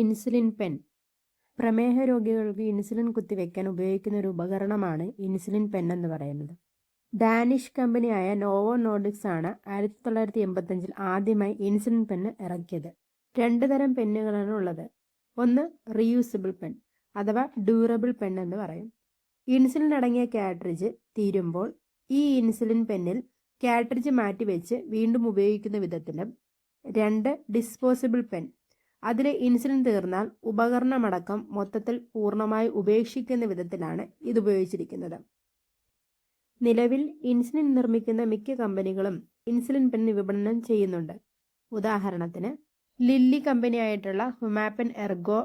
Insulin pen. പ്രമേഹ രോഗികൾക്ക് insulin കുത്തിവെക്കാൻ ഉപയോഗിക്കുന്ന ഒരു ഉപകരണമാണ് ഇൻസുലിൻ പെൻ എന്ന് പറയുന്നത്. ഡാനിഷ് കമ്പനിയായ നോവോ നോർഡിക്സ് ആണ് ആയിരത്തി തൊള്ളായിരത്തി എൺപത്തഞ്ചിൽ ആദ്യമായി ഇൻസുലിൻ പെന്ന് ഇറക്കിയത്. രണ്ട് തരം പെന്നുകളാണ് ഉള്ളത്. ഒന്ന് റീയൂസബിൾ പെൻ അഥവാ ഡ്യൂറബിൾ പെൻ എന്ന് പറയും. ഇൻസുലിൻ അടങ്ങിയ കാട്രിഡ്ജ് തീരുമ്പോൾ ഈ ഇൻസുലിൻ പെന്നിൽ കാട്രിഡ്ജ് മാറ്റിവെച്ച് വീണ്ടും ഉപയോഗിക്കുന്ന വിധത്തിലും രണ്ട് ഡിസ്പോസിബിൾ പെൻ അതിലെ ഇൻസുലിൻ തീർന്നാൽ ഉപകരണമടക്കം മൊത്തത്തിൽ പൂർണമായി ഉപേക്ഷിക്കുന്ന വിധത്തിലാണ് ഇത് ഉപയോഗിച്ചിരിക്കുന്നത്. നിലവിൽ ഇൻസുലിൻ നിർമ്മിക്കുന്ന മിക്ക കമ്പനികളും ഇൻസുലിൻ പെൻ വിപണനം ചെയ്യുന്നുണ്ട്. ഉദാഹരണത്തിന് ലില്ലി കമ്പനിയായിട്ടുള്ള ഹുമാപ്പൻ എർഗോ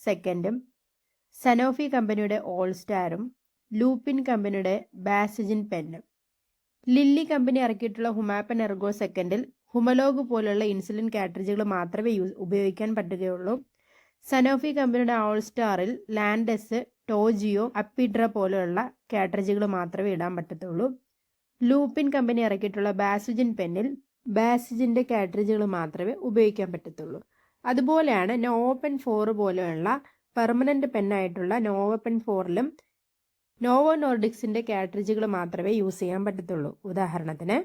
സെക്കൻഡും സനോഫി കമ്പനിയുടെ ഓൾ സ്റ്റാറും ലൂപ്പിൻ കമ്പനിയുടെ ബാസജിൻ പെന്നും. ലില്ലി കമ്പനി ഇറക്കിയിട്ടുള്ള ഹുമാപ്പൻ എർഗോ സെക്കൻഡിൽ ഹുമലോഗ് പോലുള്ള ഇൻസുലിൻ കാട്രിഡ്ജുകൾ മാത്രമേ യൂസ് ഉപയോഗിക്കാൻ പറ്റുകയുള്ളൂ. സനോഫി കമ്പനിയുടെ ഓൾ സ്റ്റാറിൽ ലാൻഡസ് ടോജിയോ അപ്പിഡ്ര പോലെയുള്ള കാട്രിഡ്ജുകൾ മാത്രമേ ഇടാൻ പറ്റത്തുള്ളൂ. ലൂപ്പിൻ കമ്പനി ഇറക്കിയിട്ടുള്ള ബാസുജിൻ പെന്നിൽ ബാസുജിന്റെ കാട്രിഡ്ജുകൾ മാത്രമേ ഉപയോഗിക്കാൻ പറ്റത്തുള്ളൂ. അതുപോലെയാണ് നോവപ്പൻ ഫോർ പോലെയുള്ള പെർമനന്റ് പെന്നായിട്ടുള്ള നോവപ്പൻ ഫോറിലും നോവോ നോർഡിക്സിന്റെ കാട്രിഡ്ജുകൾ മാത്രമേ യൂസ് ചെയ്യാൻ പറ്റത്തുള്ളൂ. ഉദാഹരണത്തിന്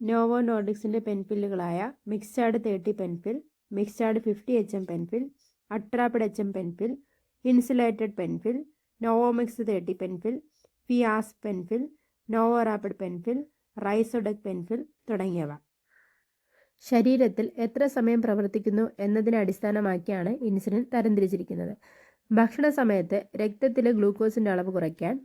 നോവോ നോർഡിക്സിന്റെ പെൻപില്ലുകളായ Mixtard thirty Penfill Mixtard fifty H M Penfill Actrapid H M Penfill Insulatard Penfill NovoMix thirty Penfill Fiasp Penfill NovoRapid Penfill Ryzodeg Penfill തുടങ്ങിയവ. ശരീരത്തിൽ എത്ര സമയം പ്രവർത്തിക്കുന്നു എന്നതിനെ അടിസ്ഥാനമാക്കിയാണ് ഇൻസുലിൻ തരംതിരിച്ചിരിക്കുന്നത്. ഭക്ഷണ സമയത്ത് രക്തത്തിലെ ഗ്ലൂക്കോസിന്റെ അളവ് കുറയ്ക്കാൻ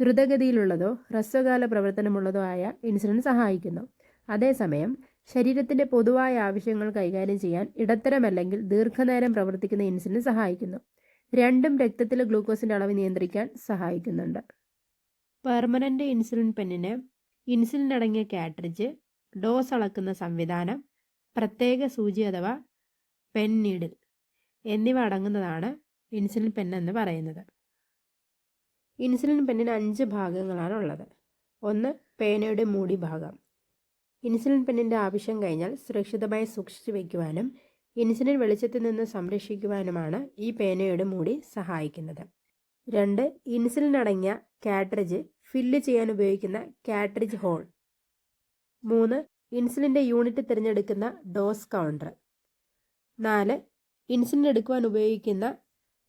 ദ്രുതഗതിയിലുള്ളതോ ഹ്രസ്വകാല പ്രവർത്തനമുള്ളതോ ആയ ഇൻസുലിൻ സഹായിക്കുന്നു. അതേസമയം ശരീരത്തിന്റെ പൊതുവായ ആവശ്യങ്ങൾ കൈകാര്യം ചെയ്യാൻ ഇടത്തരമല്ലെങ്കിൽ ദീർഘനേരം പ്രവർത്തിക്കുന്ന ഇൻസുലിൻ സഹായിക്കുന്നു. രണ്ടും രക്തത്തിലെ ഗ്ലൂക്കോസിന്റെ അളവ് നിയന്ത്രിക്കാൻ സഹായിക്കുന്നുണ്ട്. പെർമനന്റ് ഇൻസുലിൻ പെന്നിന് ഇൻസുലിൻ അടങ്ങിയ കാട്രിഡ്ജ് ഡോസ് അളക്കുന്ന സംവിധാനം പ്രത്യേക സൂചി അഥവാ പെൻ നീഡിൽ എന്നിവ അടങ്ങുന്നതാണ് ഇൻസുലിൻ പെൻ എന്ന് പറയുന്നത്. ഇൻസുലിൻ പെന്നിന് അഞ്ച് ഭാഗങ്ങളാണ് ഉള്ളത് ഒന്ന് പേനയുടെ മൂടി ഭാഗം ഇൻസുലിൻ പെന്നിന്റെ ആവശ്യം കഴിഞ്ഞാൽ സുരക്ഷിതമായി സൂക്ഷിച്ചു വയ്ക്കുവാനും ഇൻസുലിൻ വെളിച്ചത്തിൽ നിന്ന് സംരക്ഷിക്കുവാനുമാണ് ഈ പേനയുടെ മൂടി സഹായിക്കുന്നത്. രണ്ട് ഇൻസുലിൻ അടങ്ങിയ കാട്രിഡ്ജ് ഫില്ല് ചെയ്യാൻ ഉപയോഗിക്കുന്ന കാട്രിഡ്ജ് ഹോൾ. മൂന്ന് ഇൻസുലിന്റെ യൂണിറ്റ് തിരഞ്ഞെടുക്കുന്ന ഡോസ് കൗണ്ടർ. നാല് ഇൻസുലിൻ എടുക്കുവാൻ ഉപയോഗിക്കുന്ന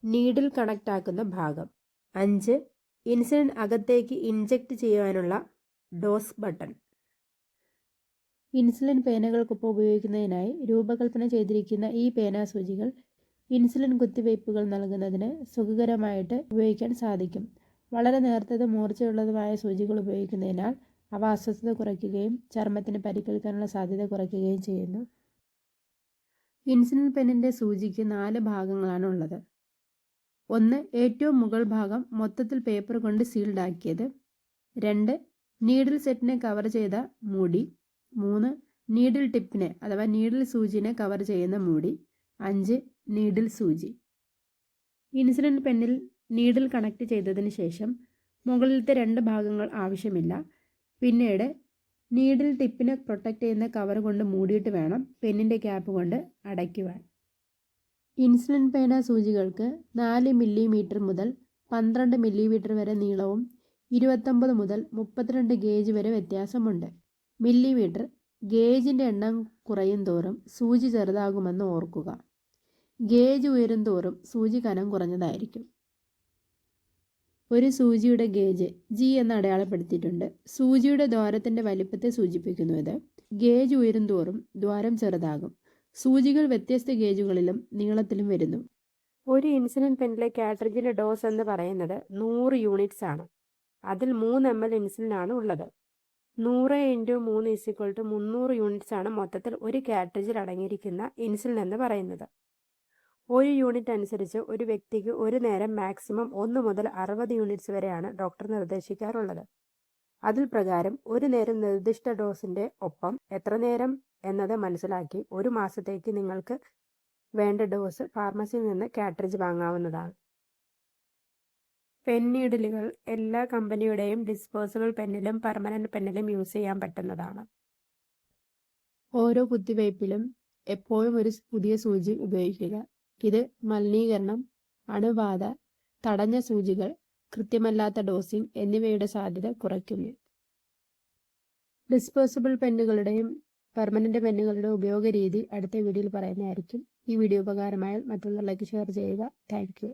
നീഡിൽ കണക്റ്റ് ആക്കുന്ന ഭാഗം. അഞ്ച് ഇൻസുലിൻ അകത്തേക്ക് ഇൻജക്റ്റ് ചെയ്യുവാനുള്ള ഡോസ് ബട്ടൺ. ഇൻസുലിൻ പേനകൾക്കൊപ്പം ഉപയോഗിക്കുന്നതിനായി രൂപകൽപ്പന ചെയ്തിരിക്കുന്ന ഈ പേനാസൂചികൾ ഇൻസുലിൻ കുത്തിവയ്പ്പുകൾ നൽകുന്നതിന് സുഖകരമായിട്ട് ഉപയോഗിക്കാൻ സാധിക്കും. വളരെ നേർത്തതും മൂർച്ചയുള്ളതുമായ സൂചികൾ ഉപയോഗിക്കുന്നതിനാൽ അവ അസ്വസ്ഥത കുറയ്ക്കുകയും ചർമ്മത്തിന് പരിക്കേൽക്കാനുള്ള സാധ്യത കുറയ്ക്കുകയും ചെയ്യുന്നു. ഇൻസുലിൻ പെന്നിന്റെ സൂചിക്ക് നാല് ഭാഗങ്ങളാണ് ഉള്ളത്. ഒന്ന് ഏറ്റവും മുകൾ ഭാഗം മൊത്തത്തിൽ പേപ്പർ കൊണ്ട് സീൽഡ് ആക്കിയത്. രണ്ട് നീഡിൽ സെറ്റിനെ കവർ ചെയ്ത മൂടി. മൂന്ന് നീഡിൽ ടിപ്പിനെ അഥവാ നീഡിൽ സൂചിനെ കവർ ചെയ്യുന്ന മൂടി. അഞ്ച് നീഡിൽ സൂചി. ഇൻസിഡന്റ് പെന്നിൽ നീഡിൽ കണക്ട് ചെയ്തതിന് ശേഷം മുകളിലത്തെ രണ്ട് ഭാഗങ്ങൾ ആവശ്യമില്ല. പിന്നീട് നീഡിൽ ടിപ്പിനെ പ്രൊട്ടക്റ്റ് ചെയ്യുന്ന കവർ കൊണ്ട് മൂടിയിട്ട് വേണം പെന്നിന്റെ ക്യാപ്പ് കൊണ്ട് അടയ്ക്കുവാൻ. ഇൻസുലിൻ പേന സൂചികൾക്ക് നാല് മില്ലിമീറ്റർ മുതൽ പന്ത്രണ്ട് മില്ലിമീറ്റർ വരെ നീളവും ഇരുപത്തൊമ്പത് മുതൽ മുപ്പത്തിരണ്ട് ഗേജ് വരെ വ്യത്യാസമുണ്ട്. മില്ലിമീറ്റർ ഗേജിന്റെ എണ്ണം കുറയും തോറും സൂചി ചെറുതാകുമെന്ന് ഓർക്കുക. ഗേജ് ഉയരും തോറും സൂചി കനം കുറഞ്ഞതായിരിക്കും. ഒരു സൂചിയുടെ ഗേജ് ജി എന്ന് അടയാളപ്പെടുത്തിയിട്ടുണ്ട്. സൂചിയുടെ ദ്വാരത്തിന്റെ വലിപ്പത്തെ സൂചിപ്പിക്കുന്നു ഇത്. ഗേജ് ഉയരും തോറും ദ്വാരം ചെറുതാകും. സൂചികൾ വ്യത്യസ്ത ഗേജുകളിലും നീളത്തിലും വരുന്നു. ഒരു ഇൻസുലിൻ പെന്നിലെ കാട്രിജിന്റെ ഡോസ് എന്ന് പറയുന്നത് നൂറ് യൂണിറ്റ്സ് ആണ്. അതിൽ മൂന്ന് എം എൽ ഇൻസുലിൻ ആണ് ഉള്ളത്. നൂറ് ഇന്റു മൂന്ന് ഇസിക്വൾ ടു മുന്നൂറ് യൂണിറ്റ്സ് ആണ് മൊത്തത്തിൽ ഒരു കാറ്റജിൽ അടങ്ങിയിരിക്കുന്ന ഇൻസുലിൻ എന്ന് പറയുന്നത്. ഒരു യൂണിറ്റ് അനുസരിച്ച് ഒരു വ്യക്തിക്ക് ഒരു നേരം മാക്സിമം ഒന്ന് മുതൽ അറുപത് യൂണിറ്റ്സ് വരെയാണ് ഡോക്ടർ നിർദ്ദേശിക്കാറുള്ളത്. അതിൽ പ്രകാരം ഒരു നേരം നിർദ്ദിഷ്ട ഡോസിന്റെ ഒപ്പം എത്ര നേരം എന്നത് മനസ്സിലാക്കി ഒരു മാസത്തേക്ക് നിങ്ങൾക്ക് വേണ്ട ഡോസ് ഫാർമസിയിൽ നിന്ന് കാറ്ററേജ് വാങ്ങാവുന്നതാണ്. പെൻ എല്ലാ കമ്പനിയുടെയും ഡിസ്പോസിബിൾ പെന്നിലും പെർമനന്റ് പെന്നിലും യൂസ് ചെയ്യാൻ പറ്റുന്നതാണ്. ഓരോ കുത്തിവയ്പ്പിലും എപ്പോഴും ഒരു പുതിയ സൂചി ഉപയോഗിക്കുക. ഇത് മലിനീകരണം അണുബാധ തടഞ്ഞ സൂചികൾ കൃത്യമല്ലാത്ത ഡോസിംഗ് എന്നിവയുടെ സാധ്യത കുറയ്ക്കുന്നു. ഡിസ്പോസിബിൾ പെന്നുകളുടെയും പെർമനന്റ് പെന്നുകളുടെ ഉപയോഗ രീതി അടുത്ത വീഡിയോയിൽ പറയുന്നതായിരിക്കും. ഈ വീഡിയോ ഉപകാരമായാൽ മറ്റുള്ളവരിലേക്ക് ഷെയർ ചെയ്യുക. താങ്ക്